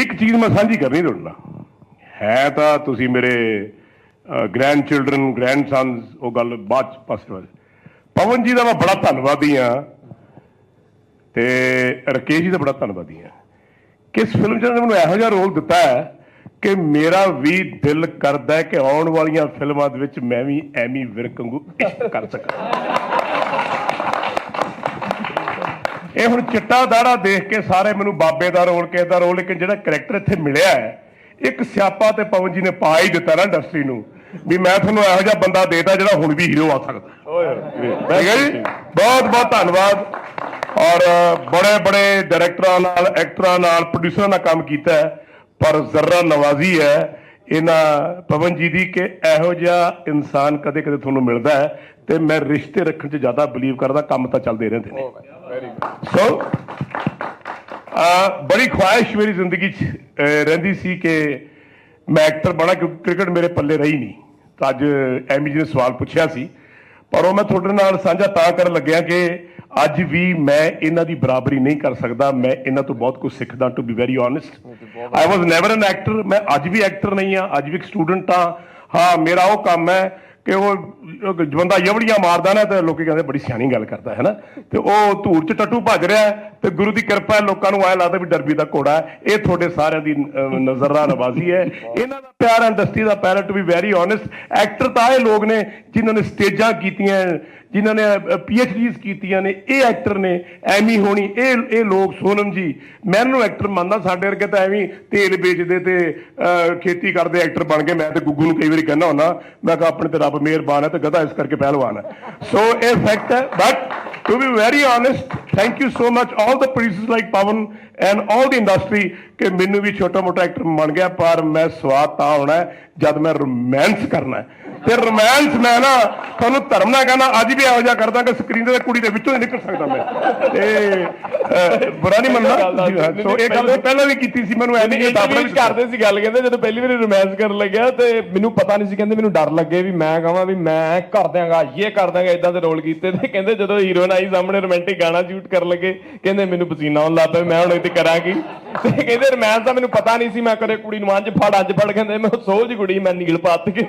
ਇੱਕ ਚੀਜ਼ ਮੈਂ ਸਾਂਝੀ ਕਰਨੀ ਤੁਹਾਡੇ ਹੈ ਤਾਂ ਤੁਸੀਂ ਮੇਰੇ ਗ੍ਰੈਂਡ ਚਿਲਡਰਨ ਗ੍ਰੈਂਡ ਸਨਸ ਉਹ ਗੱਲ ਬਾਅਦ ਚ ਪਾਸੇ ਪਵਨ ਜੀ ਦਾ ਮੈਂ ਬੜਾ ਧੰਨਵਾਦੀ ਆ ਤੇ ਰਕੇਸ਼ ਜੀ ਦਾ ਬੜਾ ਧੰਨਵਾਦੀ ਆ ਕਿਸ ਫਿਲਮ ਚ ਉਹਨਾਂ ਮੈਨੂੰ ਇਹੋ ਜਿਹਾ ਰੋਲ ਦਿੱਤਾ ਹੈ ਕਿ ਮੇਰਾ ਵੀ ਦਿਲ ਕਰਦਾ ਕਿ ਆਉਣ ਵਾਲੀਆਂ ਫਿਲਮਾਂ ਦੇ ਵਿੱਚ ਮੈਂ ਵੀ ਐਮੀ ਵਿਰਕ ਕਰ ਸਕਾਂ। ਇਹ ਹੁਣ ਚਿੱਟਾ ਦਾੜਾ ਦੇਖ ਕੇ ਸਾਰੇ ਮੈਨੂੰ ਬਾਬੇ ਦਾ ਰੋਲ ਕਿਸੇ ਦਾ ਰੋਲ ਲੇਕਿਨ ਜਿਹੜਾ ਕਰੈਕਟਰ ਇੱਥੇ ਮਿਲਿਆ ਹੈ ਇੱਕ ਸਿਆਪਾ ਤੇ ਪਵਨ ਜੀ ਨੇ ਪਾ ਹੀ ਦਿੱਤਾ ਨਾ ਇੰਡਸਟਰੀ ਨੂੰ ਵੀ ਮੈਂ ਤੁਹਾਨੂੰ ਇਹੋ ਜਿਹਾ ਬੰਦਾ ਦੇਤਾ ਜਿਹੜਾ ਹੁਣ ਵੀ ਹੀਰੋ ਆ ਸਕਦਾ। ਠੀਕ ਹੈ ਜੀ? ਬਹੁਤ ਬਹੁਤ ਧੰਨਵਾਦ। ਔਰ ਬੜੇ ਬੜੇ ਡਾਇਰੈਕਟਰਾਂ ਨਾਲ ਐਕਟਰਾਂ ਨਾਲ ਪ੍ਰੋਡਿਊਸਰਾਂ ਨਾਲ ਕੰਮ ਕੀਤਾ ਹੈ ਪਰ ਜ਼ਰਰਾ ਨਵਾਜ਼ੀ ਹੈ ਇਹਨਾਂ ਪਵਨ ਜੀ ਦੀ ਕਿ ਇਹੋ ਜਿਹਾ ਇਨਸਾਨ ਕਦੇ ਕਦੇ ਤੁਹਾਨੂੰ ਮਿਲਦਾ ਹੈ ਤੇ ਮੈਂ ਰਿਸ਼ਤੇ ਰੱਖਣ 'ਚ ਜ਼ਿਆਦਾ ਬਲੀਵ ਕਰਦਾ ਕੰਮ ਤਾਂ ਚੱਲਦੇ ਰਹਿੰਦੇ ਨੇ। ਸੋ ਬੜੀ ਖੁਆਇਸ਼ ਮੇਰੀ ਜ਼ਿੰਦਗੀ 'ਚ ਰਹਿੰਦੀ ਸੀ ਕਿ ਮੈਂ ਐਕਟਰ ਬਣਾ ਕਿਉਂਕਿ ਕ੍ਰਿਕਟ ਮੇਰੇ ਪੱਲੇ ਰਹੀ ਨਹੀਂ। ਤਾਂ ਅੱਜ ਐਮੀ ਜੀ ਨੇ ਸਵਾਲ ਪੁੱਛਿਆ ਸੀ। ਪਰ ਉਹ ਮੈਂ ਤੁਹਾਡੇ ਨਾਲ ਸਾਂਝਾ ਤਾਂ ਕਰਨ ਲੱਗਿਆ ਕਿ ਅੱਜ ਵੀ ਮੈਂ ਇਹਨਾਂ ਦੀ ਬਰਾਬਰੀ ਨਹੀਂ ਕਰ ਸਕਦਾ। ਮੈਂ ਇਹਨਾਂ ਤੋਂ ਬਹੁਤ ਕੁਝ ਸਿੱਖਦਾ to be very honest I was never an actor ਮੈਂ ਅੱਜ ਵੀ ਐਕਟਰ ਨਹੀਂ ਆ ਅੱਜ ਵੀ ਇੱਕ ਸਟੂਡੈਂਟ ਆ ਹਾਂ ਮੇਰਾ ਉਹ ਕੰਮ ਹੈ ਕਿ ਉਹ ਬੰਦਾ ਯਵੜੀਆਂ ਮਾਰਦਾ ਨਾ ਤੇ ਲੋਕੀ ਕਹਿੰਦੇ ਬੜੀ ਸਿਆਣੀ ਗੱਲ ਕਰਦਾ ਹੈ ਨਾ? ਤੇ ਉਹ ਧੂੜ ਚ ਟੱਟੂ ਭੱਜ ਰਿਹਾ ਤੇ ਗੁਰੂ ਦੀ ਕਿਰਪਾ ਹੈ ਲੋਕਾਂ ਨੂੰ ਐ ਲੱਗਦਾ ਵੀ ਡਰਬੀ ਦਾ ਘੋੜਾ ਇਹ ਤੁਹਾਡੇ ਸਾਰਿਆਂ ਦੀ ਅਹ, ਨਜ਼ਰਾਂ ਨਵਾਜ਼ੀ ਹੈ। ਇਹਨਾਂ ਦਾ ਪਿਆਰ ਇੰਡਸਟਰੀ ਦਾ ਪਿਆਰ ਵੀ ਵੈਰੀ ਓਨੈਸਟ ਐਕਟਰ ਤਾਂ ਇਹ ਲੋਕ ਨੇ ਜਿਨ੍ਹਾਂ ਨੇ ਸਟੇਜਾਂ ਕੀਤੀਆਂ ਜਿਨ੍ਹਾਂ ਨੇ ਪੀਐਚਡੀਜ਼ ਕੀਤੀਆਂ ਨੇ, ਇਹ ਐਕਟਰ ਨੇ ਐਮੀ ਹੋਣੀ, ਇਹ ਇਹ ਲੋਕ ਸੋਨਮ ਜੀ, ਮੈਂ ਇਹਨੂੰ ਐਕਟਰ ਮੰਨਦਾ, ਸਾਡੇ ਵਰਗੇ ਤਾਂ ਐਵੇਂ ਤੇਲ ਵੇਚਦੇ ਤੇ ਖੇਤੀ ਕਰਦੇ ਐਕਟਰ ਬਣ ਗਏ ਮੈਂ ਤੇ ਗੁੱਗੂ ਨੂੰ ਕਈ ਵਾਰੀ ਕਹਿੰਦਾ ਹੁੰਦਾ, ਮੈਂ ਕਿਹਾ ਆਪਣੇ ਤੇ ਰੱਬ ਮਿਹਰਬਾਨ ਹੈ ਤੇ ਗਧਾ ਇਸ ਕਰਕੇ ਪਹਿਲਵਾਨ ਹੈ। ਸੋ ਇਹ ਫੈਕਟ ਹੈ but to be very honest thank you so much all the producers like Pawan and all the industry ਕਿ ਮੈਨੂੰ ਵੀ ਛੋਟਾ ਮੋਟਾ ਐਕਟਰ ਬਣ ਗਿਆ, ਪਰ ਮੈਂ ਸਵਾਦ ਤਾਂ ਹੋਣਾ ਜਦ ਮੈਂ ਰੋਮਾਂਸ ਕਰਨਾ ਹੈ। ਤੇ ਰੋਮਾਂਸ ਮੈਂ ਨਾ ਤੁਹਾਨੂੰ ਧਰਮ ਨਾਲ ਕਹਿੰਦਾ ਅੱਜ ਵੀ ਇਹੋ ਜਿਹਾ ਕਰਦਾ ਕਿ ਸਕਰੀਨ ਤੇ ਕੁੜੀ ਦੇ ਵਿੱਚੋਂ ਹੀ ਨਿਕਲ ਸਕਦਾ ਮੈਂ। ਤੇ ਬੁਰਾ ਨਹੀਂ ਮੰਨਦਾ? ਸੋ ਇਹ ਗੱਲ ਪਹਿਲਾਂ ਵੀ ਕੀਤੀ ਸੀ ਮੈਨੂੰ ਐਵੇਂ ਨਹੀਂ ਦੱਸਦਾ ਇੰਟਰਵਿਊ ਕਰਦੇ ਸੀ ਗੱਲ ਕਹਿੰਦੇ ਜਦੋਂ ਪਹਿਲੀ ਵਾਰੀ ਰੋਮਾਂਸ ਕਰਨ ਲੱਗਿਆ ਤੇ ਮੈਨੂੰ ਪਤਾ ਨਹੀਂ ਸੀ ਕਹਿੰਦੇ ਮੈਨੂੰ ਡਰ ਲੱਗੇ ਵੀ ਮੈਂ ਕਹਾਂ ਵੀ ਮੈਂ ਕਰ ਦਿਆਂਗਾ ਇਹ ਕਰ ਦਿਆਂਗਾ ਇਦਾਂ ਦੇ ਰੋਲ ਕੀਤੇ ਤੇ ਕਹਿੰਦੇ ਜਦੋਂ ਹੀਰੋਇਨ ਆਈ ਸਾਹਮਣੇ ਰੋਮਾਂਟਿਕ ਗਾਣਾ ਸ਼ੂਟ ਕਰਨ ਲੱਗੇ ਕਹਿੰਦੇ ਮੈਨੂੰ ਪਸੀਨਾ ਆਉਣ ਲੱਗ ਪਿਆ ਮੈਂ ਹੁਣ ਇੱਥੇ ਕਰਾਂਗੀ ਤੇ ਕਹਿੰਦੇ ਰੋਮਾਂਸ ਦਾ ਮੈਨੂੰ ਪਤਾ ਨਹੀਂ ਸੀ ਮੈਂ ਕਦੇ ਕੁੜੀ ਨੂੰ ਅੰਜ ਫੜ ਅੰਜ ਫੜ ਕਹਿੰਦੇ ਮੈਂ ਸੋਝ ਕੁੜੀ ਮੈਂ ਨੀਲ ਪਾਤ ਕੇ।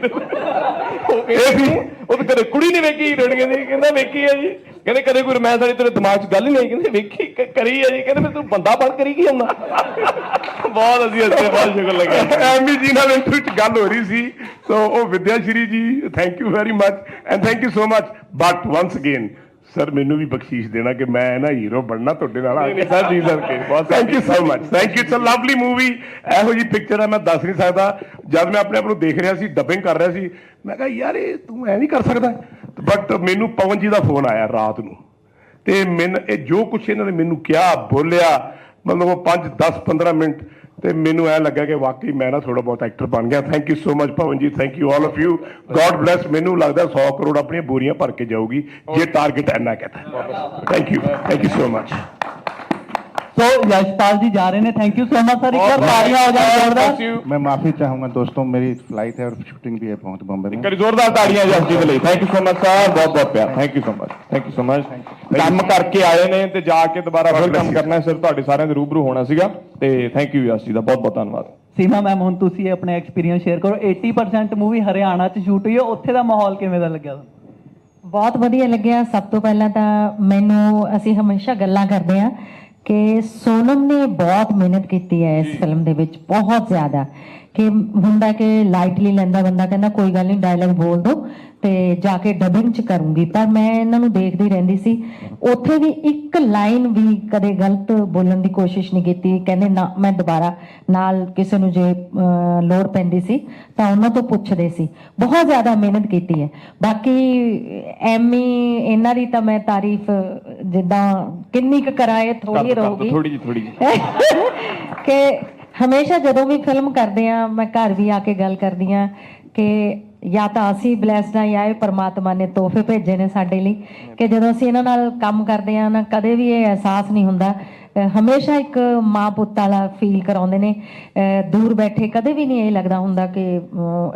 ਉਹ ਕਹਿੰਦੇ ਉਹ ਤਾਂ ਕਦੇ ਕੁੜੀ ਨਹੀਂ ਵੇਖੀ ਹੀਰੋਇਨ ਕਹਿੰਦੀ ਕਹਿੰਦਾ ਵੇਖੀ ਹੈ ਜੀ। ਕਹਿੰਦੇ ਕਦੇ ਕੋਈ ਰੋਮਾਂਸ ਵਾਲੀ ਤੇਰੇ ਦਿਮਾਗ 'ਚ ਗੱਲ ਹੀ ਨਹੀਂ ਕਹਿੰਦੇ ਵੇਖੀ ਕ- ਕਰੀ ਹੈ ਜੀ। ਕਹਿੰਦੇ ਫਿਰ ਤੂੰ ਬੰਦਾ ਬਣ ਕਰੀ ਕੀ ਹੁੰਦਾ? ਬਹੁਤ ਅਸੀਂ ਹੱਸੇ ਬਹੁਤ ਸ਼ੁਕਰ ਲੱਗਿਆ। ਐਮੀ ਜੀ ਨਾਲ ਇੰਟਰਵਿਊ ਚ ਗੱਲ ਹੋ ਰਹੀ ਸੀ। ਸੋ ਉਹ Vidya Shri ji thank you very much and thank you so much but once again sir ਮੈਨੂੰ ਵੀ ਬਖਸ਼ੀਸ਼ ਦੇਣਾ ਕਿ ਮੈਂ ਨਾ ਹੀਰੋ ਬਣਨਾ ਤੁਹਾਡੇ ਨਾਲ ਆ ਕੇ ਸਰ ਜੀ ਸਰ ਕੇ ਬਹੁਤ thank you so much thank you it's a lovely movie ਇਹੋ ਜੀ ਪਿਕਚਰ ਹੈ ਮੈਂ ਦੱਸ ਨਹੀਂ ਸਕਦਾ। ਜਦ ਮੈਂ ਆਪਣੇ ਆਪ ਨੂੰ ਦੇਖ ਰਿਹਾ ਸੀ ਡੱਬਿੰਗ ਕਰ ਰਿਹਾ ਸੀ ਮੈਂ ਕਿਹਾ ਯਾਰ ਇਹ ਤੂੰ ਐ ਨਹੀਂ ਕਰ ਸਕਦਾ। ਬਟ ਮੈਨੂੰ ਪਵਨ ਜੀ ਦਾ ਫੋਨ ਆਇਆ ਰਾਤ ਨੂੰ। ਤੇ ਮੈਨ ਇਹ ਜੋ ਕੁਛ ਇਹਨਾਂ ਨੇ ਮੈਨੂੰ ਕਿਹਾ ਬੋਲਿਆ ਮਤਲਬ ਉਹ 5 10 15 ਮਿੰਟ ਤੇ ਮੈਨੂੰ ਐ ਲੱਗਾ ਕਿ ਵਾਕਈ ਮੈਂ ਨਾ ਥੋੜਾ ਬਹੁਤ ਐਕਟਰ ਬਣ ਗਿਆ। Thank you so much Pawan ji thank you all of you God bless ਮੈਨੂੰ ਲੱਗਦਾ 100 ਕਰੋੜ ਆਪਣੀਆਂ ਬੋਰੀਆਂ ਭਰ ਕੇ ਜਾਊਗੀ। ਜੇ ਟਾਰਗੇਟ ਇੰਨਾ ਕਹਤਾ। Thank you thank you so much ਸੋ ਯਸ਼ਪਾਲ ਜੀ ਜਾ ਰਹੇ ਨੇ thank you so much sir ਇੱਕ ਵਾਰ ਤਾੜੀਆਂ ਹੋ ਜਾਣ ਜ਼ੋਰਦਾਰ मैं माफी चाहूंगा दोस्तों मेरी फ्लाइट है और शूटिंग भी है बहुत बम्बई में ਕਰੀ ਜ਼ੋਰਦਾਰ ਤਾੜੀਆਂ ਜਸ ਜੀ ਦੇ ਲਈ thank you so much sir ਬਹੁਤ ਬਹੁਤ ਪਿਆਰ thank you so much thank you so much ਕੰਮ ਕਰਕੇ ਆਏ ਨੇ ਤੇ ਜਾ ਕੇ ਦੁਬਾਰਾ ਫਿਰ ਕੰਮ ਕਰਨਾ ਹੈ ਸਿਰ ਤੁਹਾਡੇ ਸਾਰਿਆਂ ਦੇ ਰੂਬਰੂ ਹੋਣਾ ਸੀਗਾ ਤੇ ਥੈਂਕ ਯੂ ਯਸ ਜੀ ਦਾ ਬਹੁਤ ਬਹੁਤ ਧੰਨਵਾਦ ਸੀਮਾ ਮੈਮ ਹੁਣ ਤੁਸੀਂ ਆਪਣੇ ਐਕਸਪੀਰੀਅੰਸ ਸ਼ੇਅਰ ਕਰੋ 80% ਮੂਵੀ ਹਰਿਆਣਾ ਚ ਸ਼ੂਟ ਹੋਈ ਹੈ ਉੱਥੇ ਦਾ ਮਾਹੌਲ ਕਿਵੇਂ ਦਾ ਲੱਗਿਆ ਤੁਹਾਨੂੰ ਬਹੁਤ ਵਧੀਆ ਲੱਗਿਆ ਸਭ ਤੋਂ ਪਹਿਲਾਂ ਤਾਂ ਮੈਨੂੰ ਅਸੀਂ ਹਮੇਸ਼ਾ ਗੱਲਾਂ ਕਰਦੇ ਆ ਕਿ ਸੋਨਮ ਨੇ ਬਹੁਤ ਮਿਹਨਤ ਕੀਤੀ ਹੈ ਇਸ ਫਿਲਮ ਦੇ ਵਿੱਚ ਬਹੁਤ ਜ਼ਿਆਦਾ। ਕਿ ਹੁੰਦਾ ਕਿ ਲਾਈਟਲੀ ਲੈਂਦਾ ਬੰਦਾ ਕਹਿੰਦਾ ਕੋਈ ਗੱਲ ਨਹੀਂ ਡਾਇਲੌਗ ਬੋਲ ਦੋ ਤੇ ਜਾ ਕੇ ਡਬਿੰਗ ਚ ਕਰੂੰਗੀ। ਪਰ ਮੈਂ ਇਹਨਾਂ ਨੂੰ ਦੇਖਦੀ ਰਹਿੰਦੀ ਸੀ। ਉੱਥੇ ਵੀ ਇੱਕ ਲਾਈਨ ਵੀ ਕਦੇ ਗਲਤ ਬੋਲਣ ਦੀ ਕੋਸ਼ਿਸ਼ ਨਹੀਂ ਕੀਤੀ। ਕਹਿੰਦੇ ਨਾ ਮੈਂ ਦੁਬਾਰਾ ਨਾਲ ਕਿਸੇ ਨੂੰ ਜੇ ਲੋੜ ਪੈਂਦੀ ਸੀ ਤਾਂ ਉਹਨਾਂ ਤੋਂ ਪੁੱਛਦੇ ਸੀ। ਬਹੁਤ ਜ਼ਿਆਦਾ ਮਿਹਨਤ ਕੀਤੀ ਹੈ। ਬਾਕੀ ਐਮੀ ਇਹਨਾਂ ਦੀ ਤਾਂ ਮੈਂ ਤਾਰੀਫ ਜਿੱਦਾਂ ਕਿੰਨੀ ਕੁ ਕਰਾਏ ਥੋੜੀ ਰਹੂਗੀ। ਥੋੜੀ ਜੀ ਥੋੜੀ ਜੀ ਕਿ ਹਮੇਸ਼ਾ ਜਦੋਂ ਵੀ ਫਿਲਮ ਕਰਦੇ ਆ ਮੈਂ ਘਰ ਵੀ ਆ ਕੇ ਗੱਲ ਕਰਦੀ ਆ ਕਿ ਜਾਂ ਤਾਂ ਅਸੀਂ ਬਲੈਸਡ ਆ ਜਾਂ ਇਹ ਪਰਮਾਤਮਾ ਨੇ ਤੋਹਫੇ ਭੇਜੇ ਨੇ ਸਾਡੇ ਲਈ, ਕਿ ਜਦੋਂ ਅਸੀਂ ਇਹਨਾਂ ਨਾਲ ਕੰਮ ਕਰਦੇ ਆ ਨਾ, ਕਦੇ ਵੀ ਇਹ ਅਹਿਸਾਸ ਨਹੀਂ ਹੁੰਦਾ ਹਮੇਸ਼ਾ ਇੱਕ ਮਾਂ ਪੁੱਤ ਵਾਲਾ ਫੀਲ ਕਰਾਉਂਦੇ ਨੇ। ਦੂਰ ਬੈਠੇ ਕਦੇ ਵੀ ਨਹੀਂ ਇਹ ਲੱਗਦਾ ਹੁੰਦਾ ਕਿ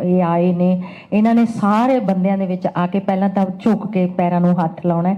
ਇਹ ਆਏ ਨੇ। ਇਹਨਾਂ ਨੇ ਸਾਰੇ ਬੰਦਿਆਂ ਦੇ ਵਿੱਚ ਆ ਕੇ ਪਹਿਲਾਂ ਤਾਂ ਝੁਕ ਕੇ ਪੈਰਾਂ ਨੂੰ ਹੱਥ ਲਾਉਣਾ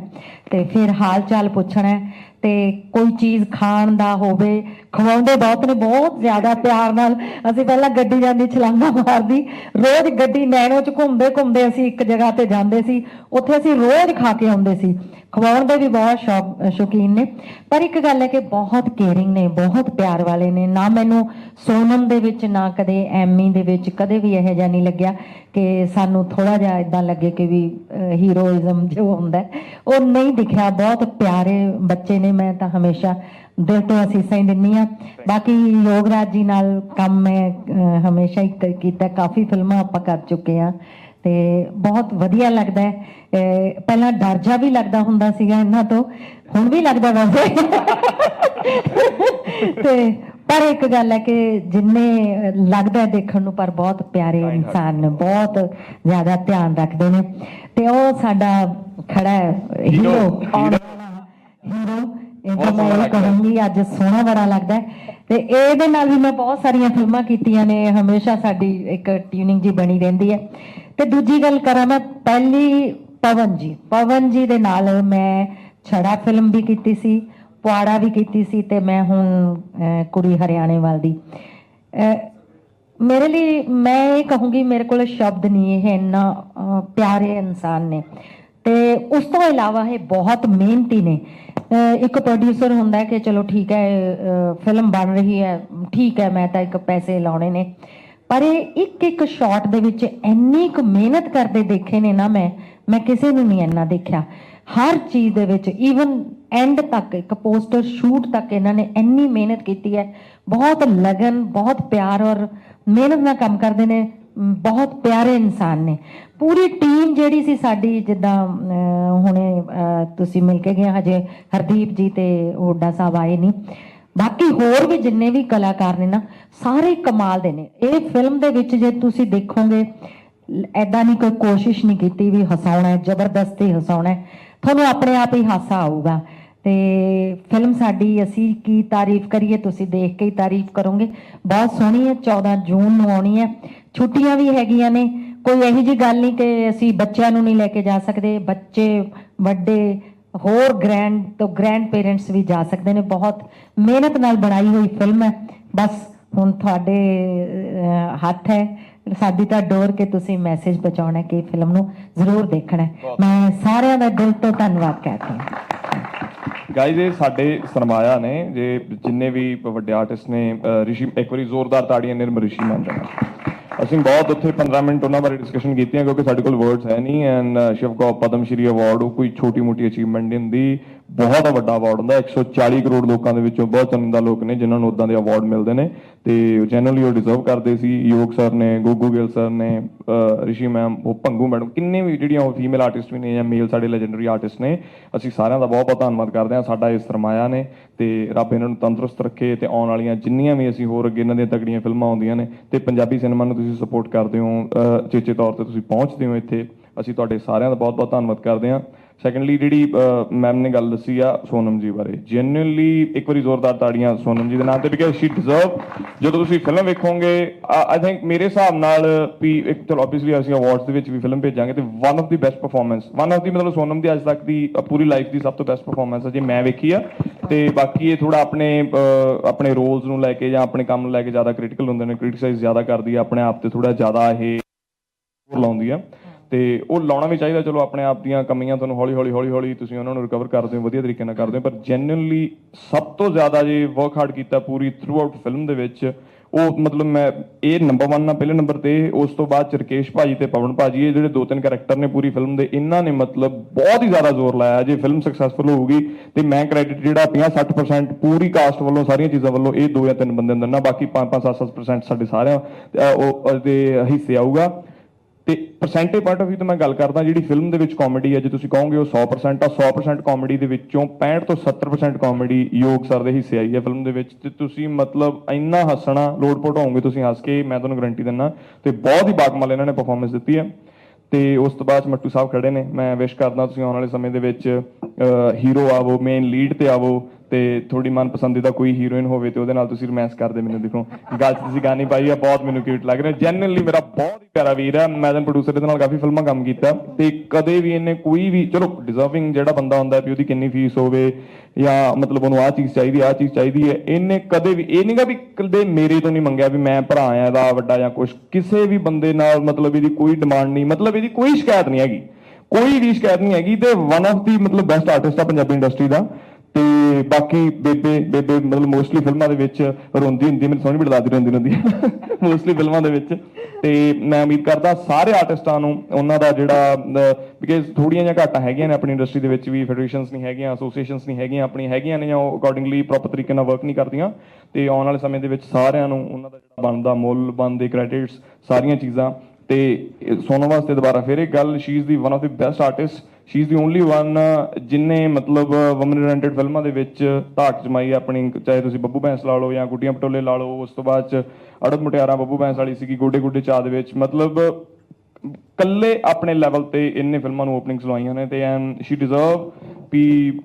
ਤੇ ਫਿਰ ਹਾਲ ਚਾਲ ਪੁੱਛਣਾ ਤੇ ਕੋਈ ਚੀਜ਼ ਖਾਣ ਦਾ ਹੋਵੇ, ਖਵਾਉਂਦੇ ਬਹੁਤ ਨੇ, ਬਹੁਤ ਜ਼ਿਆਦਾ ਪਿਆਰ ਨਾਲ। ਅਸੀਂ ਪਹਿਲਾਂ ਗੱਡੀ ਜਾਂਦੀ ਛਲਾਂਗਾ ਮਾਰਦੀ। ਰੋਜ਼ ਗੱਡੀ ਨੈਣੋ ਚ ਘੁੰਮਦੇ ਘੁੰਮਦੇ ਅਸੀਂ ਇੱਕ ਜਗ੍ਹਾ ਤੇ ਜਾਂਦੇ ਸੀ। ਉੱਥੇ ਅਸੀਂ ਰੋਜ਼ ਖਾ ਕੇ ਆਉਂਦੇ ਸੀ। ਖਵਾਉਣ ਦੇ ਵੀ ਬਹੁਤ ਸ਼ੌਕ ਸ਼ੌਕੀਨ ਨੇ। ਪਰ ਇੱਕ ਗੱਲ ਹੈ ਕਿ ਬਹੁਤ ਕੇਅਰਿੰਗ ਨੇ ਬਹੁਤ ਪਿਆਰ ਵਾਲੇ ਨੇ। ਨਾ ਮੈਨੂੰ ਸੋਨਮ ਦੇ ਵਿੱਚ ਨਾ ਕਦੇ ਐਮੀ ਦੇ ਵਿੱਚ ਕਦੇ ਵੀ ਇਹੋ ਜਿਹਾ ਨਹੀਂ ਲੱਗਿਆ ਕਿ ਸਾਨੂੰ ਥੋੜਾ ਜਿਹਾ ਇਦਾਂ ਲੱਗੇ ਕਿ ਵੀ ਹੀਰੋਇਜ਼ਮ ਜੋ ਹੁੰਦਾ ਹੈ, ਉਹ ਨਹੀਂ ਦਿਖਿਆ। ਬਹੁਤ ਪਿਆਰੇ ਬੱਚੇ ਨੇ ਮੈਂ ਤਾਂ ਹਮੇਸ਼ਾ ਦਿਲ ਤੋਂ ਅਸੀਸਾਂ ਹੀ ਦਿੰਨੀ ਆ ਬਾਕੀ ਯੋਗਰਾਜ ਜੀ ਨਾਲ ਕੰਮ ਮੈਂ ਅਹ, ਹਮੇਸ਼ਾ ਹੀ ਕ- ਕੀਤਾ। ਕਾਫੀ ਫਿਲਮਾਂ ਆਪਾਂ ਕਰ ਚੁੱਕੇ ਆ ਤੇ ਬਹੁਤ ਵਧੀਆ ਲੱਗਦਾ ਹੈ। ਪਹਿਲਾਂ ਡਰ ਜਾ ਵੀ ਲੱਗਦਾ ਹੁੰਦਾ ਸੀਗਾ ਇਹਨਾਂ ਤੋਂ ਹੁਣ ਵੀ ਲੱਗਦਾ ਵੈਸੇ। ਤੇ ਪਰ ਇੱਕ ਗੱਲ ਹੈ ਕਿ ਜਿੰਨੇ ਲੱਗਦਾ ਦੇਖਣ ਨੂੰ ਪਰ ਬਹੁਤ ਪਿਆਰੇ ਇਨਸਾਨ ਨੇ ਬਹੁਤ। ਜ਼ਿਆਦਾ ਧਿਆਨ ਰੱਖਦੇ ਨੇ। ਤੇ ਉਹ ਸਾਡਾ ਖੜਾ ਹੈ ਹੀਰੋ ਹੀਰੋ ਇਹ ਤਾਂ ਮੈਂ ਇਹ ਕਹੂੰਗੀ ਅੱਜ ਸੋਹਣਾ ਬੜਾ ਲੱਗਦਾ ਤੇ ਇਹਦੇ ਨਾਲ ਵੀ ਮੈਂ ਬਹੁਤ ਸਾਰੀਆਂ ਫਿਲਮਾਂ ਕੀਤੀਆਂ ਨੇ ਹਮੇਸ਼ਾ ਸਾਡੀ ਇੱਕ ਟਿਊਨਿੰਗ ਜੀ ਬਣੀ ਰਹਿੰਦੀ ਹੈ। ਤੇ ਦੂਜੀ ਗੱਲ ਕਰਾਂ ਮੈਂ, ਪਹਿਲੀ ਪਵਨ ਜੀ ਪਵਨ ਜੀ ਦੇ ਨਾਲ ਮੈਂ ਛੜਾ ਫਿਲਮ ਵੀ ਕੀਤੀ ਸੀ, ਪੁਆੜਾ ਵੀ ਕੀਤੀ ਸੀ ਤੇ ਮੈਂ ਹੁਣ ਕੁੜੀ ਹਰਿਆਣੇ ਵਾਲ ਦੀ ਮੇਰੇ ਲਈ, ਮੈਂ ਇਹ ਕਹੂੰਗੀ ਮੇਰੇ ਕੋਲ ਸ਼ਬਦ ਨਹੀਂ ਇਹ, ਇੰਨਾ ਪਿਆਰੇ ਇਨਸਾਨ ਨੇ। ਤੇ ਉਸ ਤੋਂ ਇਲਾਵਾ ਇਹ ਬਹੁਤ ਮਿਹਨਤੀ ਨੇ। ਇੱਕ ਪ੍ਰੋਡਿਊਸਰ ਹੁੰਦਾ ਕਿ ਚਲੋ ਠੀਕ ਹੈ ਫਿਲਮ ਬਣ ਰਹੀ ਹੈ, ਠੀਕ ਹੈ, ਮੈਂ ਤਾਂ ਇੱਕ ਪੈਸੇ ਲਾਉਣੇ ਨੇ। ਪਰ ਇਹ ਇੱਕ ਇੱਕ ਸ਼ਾਟ ਦੇ ਵਿੱਚ ਇੰਨੀ ਕੁ ਮਿਹਨਤ ਕਰਦੇ ਦੇਖੇ ਨੇ ਨਾ ਮੈਂ ਮੈਂ ਕਿਸੇ ਨੂੰ ਨਹੀਂ ਇੰਨਾ ਦੇਖਿਆ। ਹਰ ਚੀਜ਼ ਦੇ ਵਿੱਚ ਈਵਨ ਐਂਡ ਤੱਕ, ਇੱਕ ਪੋਸਟਰ ਸ਼ੂਟ ਤੱਕ ਇਹਨਾਂ ਨੇ ਇੰਨੀ ਮਿਹਨਤ ਕੀਤੀ ਹੈ। ਬਹੁਤ ਲਗਨ, ਬਹੁਤ ਪਿਆਰ ਔਰ ਮਿਹਨਤ ਨਾਲ ਕੰਮ ਕਰਦੇ ਨੇ ਬਹੁਤ ਪਿਆਰੇ ਇਨਸਾਨ ਨੇ। ਪੂਰੀ ਟੀਮ ਜਿਹੜੀ ਸੀ ਸਾਡੀ, ਜਿੱਦਾਂ ਹੁਣੇ ਤੁਸੀਂ ਮਿਲ ਕੇ ਗਏ ਹਜੇ ਹਰਦੀਪ ਜੀ ਤੇ ਹੋਡਾ ਸਾਹਿਬ ਆਏ ਨਹੀਂ। ਬਾਕੀ ਹੋਰ ਵੀ ਜਿੰਨੇ ਵੀ ਕਲਾਕਾਰ ਨੇ ਨਾ, ਸਾਰੇ ਕਮਾਲ ਦੇ ਨੇ। ਇਹ ਫਿਲਮ ਦੇ ਵਿੱਚ ਜੇ ਤੁਸੀਂ ਦੇਖੋਗੇ ਐਦਾਂ ਨਹੀਂ ਕੋਈ ਕੋਸ਼ਿਸ਼ ਨਹੀਂ ਕੀਤੀ ਵੀ ਹਸਾਉਣਾ ਹੈ, ਜ਼ਬਰਦਸਤੀ ਹਸਾਉਣਾ ਹੈ। ਤੁਹਾਨੂੰ ਆਪਣੇ ਆਪ ਹੀ ਹਾਸਾ ਆਊਗਾ। ਤੇ ਫਿਲਮ ਸਾਡੀ ਅਸੀਂ ਕੀ ਤਾਰੀਫ ਕਰੀਏ, ਤੁਸੀਂ ਦੇਖ ਕੇ ਹੀ ਤਾਰੀਫ ਕਰੋਗੇ। ਬਹੁਤ ਸੋਹਣੀ ਹੈ 14 ਜੂਨ ਨੂੰ ਆਉਣੀ ਹੈ। ਛੁੱਟੀਆਂ ਵੀ ਹੈਗੀਆਂ ਨੇ। ਕੋਈ ਇਹੋ ਜੀ ਗੱਲ ਨਹੀਂ ਕਿ ਅਸੀਂ ਬੱਚਿਆਂ ਨੂੰ ਨਹੀਂ ਲੈ ਕੇ ਜਾ ਸਕਦੇ। ਬੱਚੇ, ਵੱਡੇ ਹੋਰ ਗ੍ਰੈਂਡ ਤੋਂ ਗ੍ਰੈਂਡ ਪੇਰੈਂਟਸ ਵੀ ਜਾ ਸਕਦੇ ਨੇ। ਬਹੁਤ ਮਿਹਨਤ ਨਾਲ ਬਣਾਈ ਹੋਈ ਫਿਲਮ ਹੈ। ਬਸ ਹੁਣ ਤੁਹਾਡੇ ਹੱਥ ਹੈ। ਸਾਡੀ ਤਾਂ ਡੋਰ ਕੇ ਤੁਸੀਂ ਮੈਸੇਜ ਪਹੁੰਚਾਉਣਾ ਕਿ ਫਿਲਮ ਨੂੰ ਜ਼ਰੂਰ ਦੇਖਣਾ ਮੈਂ ਸਾਰਿਆਂ ਦਾ ਦਿਲ ਤੋਂ ਧੰਨਵਾਦ ਕਰਦੀ ਹਾਂ। ਗਾਇਜ਼ ਇਹ ਸਾਡੇ ਸਰਮਾਇਆ ਨੇ। ਜੇ ਜਿੰਨੇ ਵੀ ਵੱਡੇ ਆਰਟਿਸਟ ਨੇ ਰਿਸ਼ੀ ਇੱਕ ਵਾਰੀ ਜ਼ੋਰਦਾਰ ਤਾੜੀਆਂ ਨਿਰਮ ਰਿਸ਼ੀ ਮੰਨ ਜਾਣਾ ਅਸੀਂ ਬਹੁਤ ਉੱਥੇ 15 ਮਿੰਟ ਉਹਨਾਂ ਬਾਰੇ ਡਿਸਕਸ਼ਨ ਕੀਤੀਆਂ ਕਿਉਂਕਿ ਸਾਡੇ ਕੋਲ ਵਰਡਸ ਹੈ ਨਹੀਂ ਐਂਡ uh, ਸ਼ਿਵ ਕੋ ਪਦਮ ਸ਼੍ਰੀ ਅਵਾਰਡ ਉਹ ਕੋਈ ਛੋਟੀ ਮੋਟੀ ਅਚੀਵਮੈਂਟ ਨਹੀਂ ਹੁੰਦੀ। ਬਹੁਤ ਵੱਡਾ ਅਵਾਰਡ ਹੁੰਦਾ 140 ਕਰੋੜ ਲੋਕਾਂ ਦੇ ਵਿੱਚੋਂ ਬਹੁਤ ਚੰਦਾ ਲੋਕ ਨੇ, ਜਿਨ੍ਹਾਂ ਨੂੰ ਉਦਾਂ ਦੇ ਅਵਾਰਡ ਮਿਲਦੇ ਨੇ। ਤੇ ਜਨਰਲੀ ਉਹ ਡਿਜ਼ਰਵ ਕਰਦੇ ਸੀ। ਯੋਗ ਸਰ ਨੇ, ਗੋਗੂ ਗਿੱਲ ਸਰ ਨੇ ਰਿਸ਼ੀ ਮੈਮ ਉਹ ਭੰਗੂ ਮੈਡਮ ਕਿੰਨੇ ਵੀ ਜਿਹੜੀਆਂ ਉਹ ਫੀਮੇਲ ਆਰਟਿਸਟ ਵੀ ਨੇ ਜਾਂ ਮੇਲ ਸਾਡੇ ਲੈਜੈਂਡਰੀ ਆਰਟਿਸਟ ਨੇ, ਅਸੀਂ ਸਾਰਿਆਂ ਦਾ ਬਹੁਤ ਬਹੁਤ ਧੰਨਵਾਦ ਕਰਦੇ ਹਾਂ। ਸਾਡਾ ਇਹ ਸਰਮਾਇਆ ਨੇ ਤੇ ਰੱਬ ਇਹਨਾਂ ਨੂੰ ਤੰਦਰੁਸਤ ਰੱਖੇ ਤੇ ਆਉਣ ਵਾਲੀਆਂ ਜਿੰਨੀਆਂ ਵੀ ਅਸੀਂ ਹੋਰ ਅੱਗੇ ਇਹਨਾਂ ਦੀਆਂ ਤਗੜੀਆਂ ਫਿਲਮਾਂ ਆਉਂਦੀਆਂ ਨੇ ਤੇ ਪੰਜਾਬੀ ਸਿਨੇਮਾ ਨੂੰ ਤੁਸੀਂ ਸਪੋਰਟ ਕਰਦੇ ਹੋ ਚੇਚੇ ਤੌਰ ਤੇ ਤੁਸੀਂ ਪਹੁੰਚਦੇ ਹੋ ਇੱਥੇ। ਅਸੀਂ ਤੁਹਾਡੇ ਸਾਰਿਆਂ ਦਾ ਬਹੁਤ ਬਹੁਤ ਧੰਨਵਾਦ ਕਰਦੇ ਹਾਂ। ਸੈਕੰਡਲੀ ਜਿਹੜੀ ਮੈਮ ਨੇ ਗੱਲ ਦੱਸੀ ਆ ਸੋਨਮ ਜੀ ਬਾਰੇ ਜੈਨੂਇਨਲੀ ਇੱਕ ਵਾਰੀ ਜ਼ੋਰਦਾਰ ਤਾੜੀਆਂ ਸੋਨਮ ਜੀ ਦੇ ਨਾਮ ਤੇ ਬਿਕਾਜ਼ ਸ਼ੀ ਡਿਜ਼ਰਵ ਜਦੋਂ ਤੁਸੀਂ ਫਿਲਮ ਵੇਖੋਗੇ ਆਈ ਥਿੰਕ ਮੇਰੇ ਹਿਸਾਬ ਨਾਲ ਵੀ ਇੱਕ ਚਲੋ ਆਬਵੀਅਸਲੀ ਅਸੀਂ ਅਵਾਰਡਸ ਦੇ ਵਿੱਚ ਵੀ ਫਿਲਮ ਭੇਜਾਂਗੇ ਤੇ one of the best performance one of the ਮਤਲਬ ਸੋਨਮ ਦੀ ਅੱਜ ਤੱਕ ਦੀ ਪੂਰੀ ਲਾਈਫ ਦੀ ਸਭ ਤੋਂ ਬੈਸਟ ਪਰਫਾਰਮੈਂਸ ਹੈ ਜੇ ਮੈਂ ਵੇਖੀ ਆ। ਤੇ ਬਾਕੀ ਇਹ ਥੋੜਾ ਆਪਣੇ ਆਪਣੇ ਰੋਲਸ ਨੂੰ ਲੈ ਕੇ ਜਾਂ ਆਪਣੇ ਕੰਮ ਨੂੰ ਲੈ ਕੇ ਜ਼ਿਆਦਾ ਕ੍ਰਿਟੀਕਲ ਹੁੰਦੇ ਨੇ ਕ੍ਰਿਟਿਸਾਈਜ਼ ਜ਼ਿਆਦਾ ਕਰਦੀ ਆ, ਆਪਣੇ ਆਪ ਤੇ ਥੋੜਾ ਜ਼ਿਆਦਾ ਇਹ ਲਾਉਂਦੀ ਆ। ਤੇ ਉਹ ਲਾਉਣਾ ਵੀ ਚਾਹੀਦਾ ਚਲੋ ਆਪਣੇ ਆਪ ਦੀਆਂ ਕਮੀਆਂ ਤੁਹਾਨੂੰ ਹੌਲੀ ਹੌਲੀ ਹੌਲੀ ਹੌਲੀ ਤੁਸੀਂ ਉਹਨਾਂ ਨੂੰ ਰਿਕਵਰ ਕਰਦੇ ਹੋ ਵਧੀਆ ਤਰੀਕੇ ਨਾਲ ਕਰਦੇ ਹੋ ਪਰ ਜੈਨੂਇਨਲੀ ਸਭ ਤੋਂ ਜ਼ਿਆਦਾ ਜੇ ਵਰਕ ਹਾਰਡ ਕੀਤਾ ਪੂਰੀ ਥਰੂ ਆਊਟ ਫਿਲਮ ਦੇ ਵਿੱਚ ਉਹ ਮਤਲਬ ਮੈਂ ਇਹ ਨੰਬਰ 1 ਨਾ ਪਹਿਲੇ ਨੰਬਰ ਤੇ ਉਸ ਤੋਂ ਬਾਅਦ ਚਰਕੇਸ਼ ਭਾਜੀ ਤੇ ਪਵਨ ਭਾਜੀ ਇਹ ਜਿਹੜੇ ਦੋ ਤਿੰਨ ਕੈਰੈਕਟਰ ਨੇ ਪੂਰੀ ਫਿਲਮ ਦੇ ਇਹਨਾਂ ਨੇ ਮਤਲਬ ਬਹੁਤ ਹੀ ਜ਼ਿਆਦਾ ਜ਼ੋਰ ਲਾਇਆ ਜੇ ਫਿਲਮ ਸਕਸੈਸਫੁਲ ਹੋਊਗੀ ਤੇ ਮੈਂ ਕ੍ਰੈਡਿਟ ਜਿਹੜਾ 50 60% ਪੂਰੀ ਕਾਸਟ ਵੱਲੋਂ ਸਾਰੀਆਂ ਚੀਜ਼ਾਂ ਵੱਲੋਂ ਇਹ ਦੋ ਜਾਂ ਤਿੰਨ ਬੰਦੇ ਨੂੰ ਦਿੰਦਾ ਬਾਕੀ 5 5 7 7% ਸਾਡੇ ਸਾਰਿਆਂ ਅਹ, ਉਹ ਉਹਦੇ ਹਿੱਸੇ ਆਊਗਾ। ਤੇ ਪਰਸੈਂਟੇਜ ਪੁਆਇੰਟ ਆਫ View ਤਾਂ ਮੈਂ ਗੱਲ ਕਰਦਾ, ਜਿਹੜੀ ਫਿਲਮ ਦੇ ਵਿੱਚ ਕਾਮੇਡੀ ਹੈ, ਜੇ ਤੁਸੀਂ ਕਹੋਗੇ ਉਹ 100% ਆ 100% ਕਾਮੇਡੀ ਦੇ ਵਿੱਚੋਂ 65 ਤੋਂ 70% ਕਾਮੇਡੀ ਯੋਗ ਸਰ ਦੇ ਹਿੱਸੇ ਆਈ ਹੈ ਫਿਲਮ ਦੇ ਵਿੱਚ। ਤੇ ਤੁਸੀਂ ਮਤਲਬ ਇੰਨਾ ਹੱਸਣਾ ਲੋਡਪੋਟ ਹੋਵੋਗੇ, ਤੁਸੀਂ ਹੱਸ ਕੇ ਮੈਂ ਤੁਹਾਨੂੰ ਗਾਰੰਟੀ ਦਿੰਦਾ ਤੇ ਬਹੁਤ ਹੀ ਬਾਕਮਾਲ ਇਹਨਾਂ ਨੇ ਪਰਫਾਰਮੈਂਸ ਦਿੱਤੀ ਹੈ। ਤੇ ਉਸ ਤੋਂ ਬਾਅਦ ਮੱਟੂ ਸਾਹਿਬ ਖੜੇ ਨੇ। ਮੈਂ ਵਿਸ਼ ਕਰਦਾ ਤੁਸੀਂ ਆਉਣ ਵਾਲੇ ਸਮੇਂ ਦੇ ਵਿੱਚ ਹੀਰੋ ਆਵੋ ਮੇਨ ਲੀਡ ਤੇ ਆਵੋ। ਤੇ ਥੋੜੀ ਮਨਪਸੰਦੀਦਾ ਕੋਈ ਹੀਰੋਇਨ ਹੋਵੇ ਤੇ ਉਹਦੇ ਨਾਲ ਤੁਸੀਂ ਰੋਮਾਂਸ ਕਰਦੇ ਮੈਨੂੰ ਦੇਖੋ। ਗੱਲ 'ਚ ਤੁਸੀਂ ਗਾਣੀ ਪਾਈ ਆ, ਬਹੁਤ ਮੈਨੂੰ ਕਿਊਟ ਲੱਗ ਰਿਹਾ। ਜੈਨੂਇਨਲੀ ਮੇਰਾ ਬਹੁਤ ਹੀ ਪਿਆਰਾ ਵੀਰ ਹੈ ਮੈਂ ਤਾਂ ਪ੍ਰੋਡਿਊਸਰ ਦੇ ਨਾਲ ਕਾਫੀ ਫਿਲਮਾਂ ਕੰਮ ਕੀਤਾ ਤੇ ਕਦੇ ਵੀ ਇਹਨੇ ਕੋਈ ਵੀ ਚਲੋ ਡਿਜ਼ਰਵਿੰਗ ਜਿਹੜਾ ਬੰਦਾ ਹੁੰਦਾ ਵੀ ਉਹਦੀ ਕਿੰਨੀ ਫੀਸ ਹੋਵੇ ਜਾਂ ਮਤਲਬ ਉਹਨੂੰ ਆਹ ਚੀਜ਼ ਚਾਹੀਦੀ, ਆਹ ਚੀਜ਼ ਚਾਹੀਦੀ ਹੈ, ਇਹਨੇ ਕਦੇ ਵੀ ਇਹ ਨਹੀਂਗਾ ਵੀ ਕਦੇ ਮੇਰੇ ਤੋਂ ਨਹੀਂ ਮੰਗਿਆ ਵੀ ਮੈਂ ਭਰਾ ਆ ਇਹਦਾ ਵੱਡਾ ਜਾਂ ਕੁਝ ਕਿਸੇ ਵੀ ਬੰਦੇ ਨਾਲ ਮਤਲਬ ਇਹਦੀ ਕੋਈ ਡਿਮਾਂਡ ਨਹੀਂ, ਮਤਲਬ ਇਹਦੀ ਕੋਈ ਸ਼ਿਕਾਇਤ ਨਹੀਂ ਹੈਗੀ। ਕੋਈ ਵੀ ਸ਼ਿਕਾਇਤ ਨਹੀਂ ਹੈਗੀ ਤੇ ਵਨ ਆਫ ਦੀ ਮਤਲਬ ਬੈਸਟ ਆਰਟਿਸਟ ਆ ਪੰਜਾਬੀ ਇੰਡਸਟਰੀ ਦਾ। ਤੇ ਬਾਕੀ ਬੇਬੇ ਬੇਬੇ ਮਤਲਬ ਮੋਸਟਲੀ ਫਿਲਮਾਂ ਦੇ ਵਿੱਚ ਰੋਂਦੀ ਹੁੰਦੀ ਹੈ, ਮੈਨੂੰ ਵੀ ਬੜਦਾਦੀ ਰੋਂਦੀ ਹੁੰਦੀ ਮੋਸਟਲੀ ਫਿਲਮਾਂ ਦੇ ਵਿੱਚ। ਤੇ ਮੈਂ ਉਮੀਦ ਕਰਦਾ ਸਾਰੇ ਆਰਟਿਸਟਾਂ ਨੂੰ ਉਹਨਾਂ ਦਾ ਜਿਹੜਾ ਬਿਕਾਜ਼ ਥੋੜੀਆਂ ਜਿਹੀਆਂ ਘਾਟਾਂ ਹੈਗੀਆਂ ਨੇ ਆਪਣੀ ਇੰਡਸਟਰੀ ਦੇ ਵਿੱਚ ਵੀ ਫੈਡਰੇਸ਼ਨਸ ਨਹੀਂ ਹੈਗੀਆਂ ਐਸੋਸੀਏਸ਼ਨਸ ਨਹੀਂ ਹੈਗੀਆਂ ਆਪਣੀਆਂ ਹੈਗੀਆਂ ਨੇ ਜਾਂ ਉਹ ਅਕੋਰਡਿੰਗਲੀ ਪ੍ਰੋਪਰ ਤਰੀਕੇ ਨਾਲ ਵਰਕ ਨਹੀਂ ਕਰਦੀਆਂ। ਤੇ ਆਉਣ ਵਾਲੇ ਸਮੇਂ ਦੇ ਵਿੱਚ ਸਾਰਿਆਂ ਨੂੰ ਉਹਨਾਂ ਦਾ ਜਿਹੜਾ ਬਣਦਾ ਮੁੱਲ ਬਣਦੇ ਕ੍ਰੈਡਿਟਸ ਸਾਰੀਆਂ ਚੀਜ਼ਾਂ। ਤੇ ਇਹ ਵਾਸਤੇ ਦੁਬਾਰਾ ਫਿਰ ਇਹ ਗੱਲ she is the one of the best artist she is the only one ਜਿਨੇ ਮਤਲਬ uh, ਔਮਨ ਓਰੀਐਂਟਡ ਫਿਲਮਾਂ ਦੇ ਵਿੱਚ ਧਾਕ ਜਮਾਈ ਆਪਣੀ, ਚਾਹੇ ਤੁਸੀਂ ਬੱਬੂ ਬੈਂਸ ਲਾ ਲਓ ਜਾਂ ਗੁੱਡੀਆਂ ਪਟੋਲੇ ਲਾ ਲਓ, ਉਸ ਤੋਂ ਬਾਅਦ ਚ ਅੜਬ ਮੁਟਿਆਰਾਂ ਬੱਬੂ ਬੈਂਸ ਵਾਲੀ ਸੀਗੀ, ਗੋਡੇ ਗੋਡੇ ਚਾਹ ਦੇ ਵਿੱਚ। ਮਤਲਬ, ਕੱਲੇ ਆਪਣੇ ਲੈਵਲ ਤੇ ਇੰਨੇ ਫਿਲਮਾਂ ਨੂੰ ਓਪਨਿੰਗਸ ਲਵਾਈਆਂ ਨੇ ਤੇ ਐਂਡ ਸ਼ੀ ਡਿਜ਼ਰਵ ਵੀ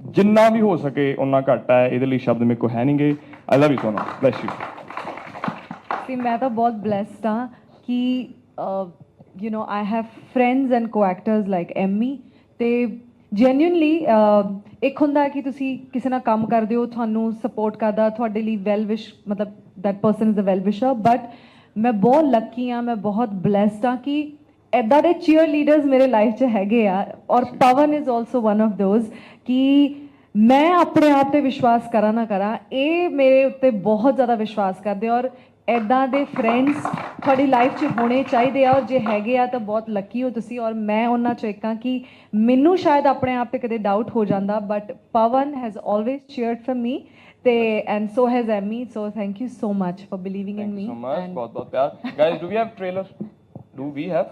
ਜਿੰਨਾ ਵੀ ਹੋ ਸਕੇ ਉਹਨਾਂ ਘੱਟ ਹੈ ਇਹਦੇ ਲਈ ਸ਼ਬਦ ਮੇਰੇ ਕੋਲ ਹੈ ਨਹੀਂਗੇ I love you so much bless you ਸੀ ਮੈਂ ਤਾਂ ਬਹੁਤ ਬlesed ਹਾਂ ਕਿ you know I have friends and co-actors like Ammy ਤੇ ਜੈਨੂਇਨਲੀ ਇੱਕ ਹੁੰਦਾ ਕਿ ਤੁਸੀਂ ਕਿਸੇ ਨਾਲ ਕੰਮ ਕਰਦੇ ਹੋ ਤੁਹਾਨੂੰ ਸਪੋਰਟ ਕਰਦਾ ਤੁਹਾਡੇ ਲਈ ਵੈਲ ਵਿਸ਼ ਮਤਲਬ that person is a well wisher but ਮੈਂ ਬਹੁਤ ਲੱਕੀ ਹਾਂ ਮੈਂ ਬਹੁਤ ਬlesed ਹਾਂ ਕਿ ਐਦਾਂ ਦੇ ਚੀਅਰ ਲੀਡਰਸ ਮੇਰੇ ਲਾਈਫ 'ਚ ਹੈਗੇ ਆ ਔਰ Pawan is also one of those ਕਿ ਮੈਂ ਆਪਣੇ ਆਪ ਤੇ ਵਿਸ਼ਵਾਸ ਕਰਾਂ ਨਾ ਕਰਾਂ ਇਹ ਮੇਰੇ ਉੱਤੇ ਬਹੁਤ ਜ਼ਿਆਦਾ ਵਿਸ਼ਵਾਸ ਕਰਦੇ ਔਰ ਐਦਾਂ ਦੇ ਫਰੈਂਡਸ ਤੁਹਾਡੀ ਲਾਈਫ 'ਚ ਹੋਣੇ ਚਾਹੀਦੇ ਆ ਔਰ ਜੇ ਹੈਗੇ ਆ ਤਾਂ ਬਹੁਤ ਲੱਕੀ ਹੋ ਤੁਸੀਂ ਔਰ ਮੈਂ ਉਹਨਾਂ 'ਚ ਇੱਕਾਂ ਕਿ ਮੈਨੂੰ ਸ਼ਾਇਦ ਆਪਣੇ ਆਪ ਤੇ ਕਦੇ ਡਾਊਟ ਹੋ ਜਾਂਦਾ but Pawan has always cheered for me ਤੇ and so has Ammy so thank you so much for believing in me so much ਬਹੁਤ ਬਹੁਤ ਪਿਆਰ। Guys do we have trailer do we have